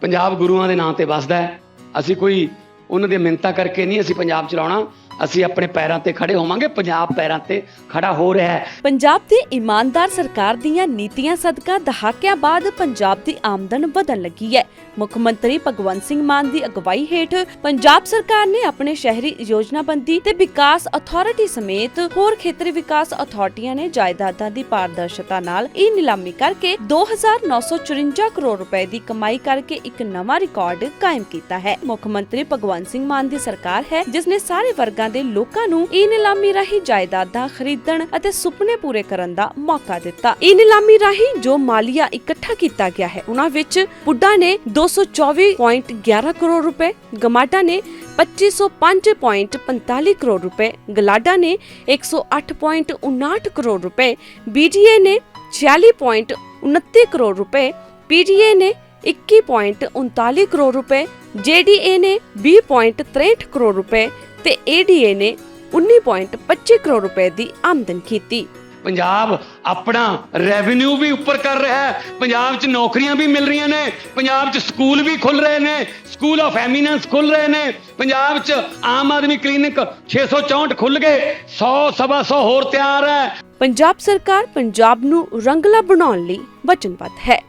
ਪੰਜਾਬ ਗੁਰੂਆਂ ਦੇ ਨਾਂ ਤੇ ਵੱਸਦਾ ਹੈ। ਅਸੀਂ ਕੋਈ ਉਹਨਾਂ ਦੀਆਂ ਮਿੰਨਤਾਂ ਕਰਕੇ ਨਹੀਂ ਅਸੀਂ ਪੰਜਾਬ ਚਲਾਉਣਾ। ਅਸੀਂ ਆਪਣੇ ਪੈਰਾਂ ਤੇ ਖੜੇ ਹੋਵਾਂਗੇ, ਪੰਜਾਬ ਪੈਰਾਂ ਤੇ ਖੜਾ ਹੋ ਰਿਹਾ ਹੈ। ਪੰਜਾਬ ਦੀ ਇਮਾਨਦਾਰ ਸਰਕਾਰ ਦੀਆਂ ਨੀਤੀਆਂ ਸਦਕਾ ਦਹਾਕਿਆਂ ਬਾਅਦ ਪੰਜਾਬ ਦੀ ਆਮਦਨ ਵਧਣ ਲੱਗੀ ਹੈ। ਮੁੱਖ ਮੰਤਰੀ ਭਗਵੰਤ ਸਿੰਘ ਮਾਨ ਦੀ ਅਗਵਾਈ ਹੇਠ ਪੰਜਾਬ ਸਰਕਾਰ ਨੇ ਆਪਣੇ ਸ਼ਹਿਰੀ ਯੋਜਨਾਬੰਦੀ ਤੇ ਵਿਕਾਸ ਅਥਾਰਟੀ ਸਮੇਤ ਹੋਰ ਖੇਤਰੀ ਵਿਕਾਸ ਅਥਾਰਟੀਆਂ ਨੇ ਜਾਇਦਾਦਾਂ ਦੀ ਪਾਰਦਰਸ਼ਤਾ ਨਾਲ ਇਹ ਨਿਲਾਮੀ ਕਰਕੇ 2954 ਕਰੋੜ ਰੁਪਏ ਦੀ ਕਮਾਈ ਕਰਕੇ ਇੱਕ ਨਵਾਂ ਰਿਕਾਰਡ ਕਾਇਮ ਕੀਤਾ ਹੈ। ਮੁੱਖ ਮੰਤਰੀ ਭਗਵੰਤ ਸਿੰਘ ਮਾਨ ਦੀ ਸਰਕਾਰ ਹੈ, ਜਿਸ ਨੇ ਸਾਰੇ ਵਰਗਾਂ ਦੇ ਲੋਕਾਂ ਨੂੰ ਇਹ ਨਿਲਾਮੀ ਰਾਹੀਂ ਜਾਇਦਾਦਾਂ ਖਰੀਦਣ ਅਤੇ ਸੁਪਨੇ ਪੂਰੇ ਕਰਨ ਦਾ ਮੌਕਾ ਦਿੱਤਾ। ਇਹ ਨਿਲਾਮੀ ਰਾਹੀਂ ਜੋ ਮਾਲੀਆ ਇਕੱਠਾ ਕੀਤਾ ਗਿਆ ਹੈ ਉਹਨਾਂ ਵਿੱਚ ਪੁੱਡਾ ਨੇ 224.11 ਕਰੋੜ ਰੁਪਏ, ਗਮਾਡਾ ਨੇ 2505.45 ਕਰੋੜ ਰੁਪਏ, ਗਲਾਡਾ ਨੇ 108.59 ਕਰੋੜ ਰੁਪਏ ਬੀਡੀਏ ਨੇ 46.29 ਕਰੋੜ ਰੁਪਏ ਪੀਡੀਏ ਨੇ 21.39 ਕਰੋੜ ਰੁਪਏ ਜੇਡੀਏ ਨੇ 20.63 ਕਰੋੜ ਰੁਪਏ ਤੇ ਏਡੀਏ ਨੇ 19.25 ਕਰੋੜ ਰੁਪਏ ਦੀ ਆਮਦਨ ਕੀਤੀ। ਪੰਜਾਬ ਆਪਣਾ ਰੈਵਨਿਊ ਵੀ ਉੱਪਰ ਕਰ ਰਿਹਾ ਹੈ। ਪੰਜਾਬ 'ਚ ਨੌਕਰੀਆਂ ਵੀ ਮਿਲ ਰਹੀਆਂ ਨੇ। ਪੰਜਾਬ 'ਚ ਸਕੂਲ ਵੀ ਖੁੱਲ ਰਹੇ ਨੇ। ਸਕੂਲ ਆਫ ਐਮੀਨੈਂਸ ਖੁੱਲ ਰਹੇ ਨੇ। ਪੰਜਾਬ 'ਚ ਆਮ ਆਦਮੀ ਕਲੀਨਿਕ 664 ਖੁੱਲ ਗਏ। 100 ਸਵਾ 100 ਹੋਰ ਤਿਆਰ ਹੈ। ਪੰਜਾਬ ਸਰਕਾਰ ਪੰਜਾਬ ਨੂੰ ਰੰਗਲਾ ਬਣਾਉਣ ਲਈ ਵਚਨਬੱਧ ਹੈ।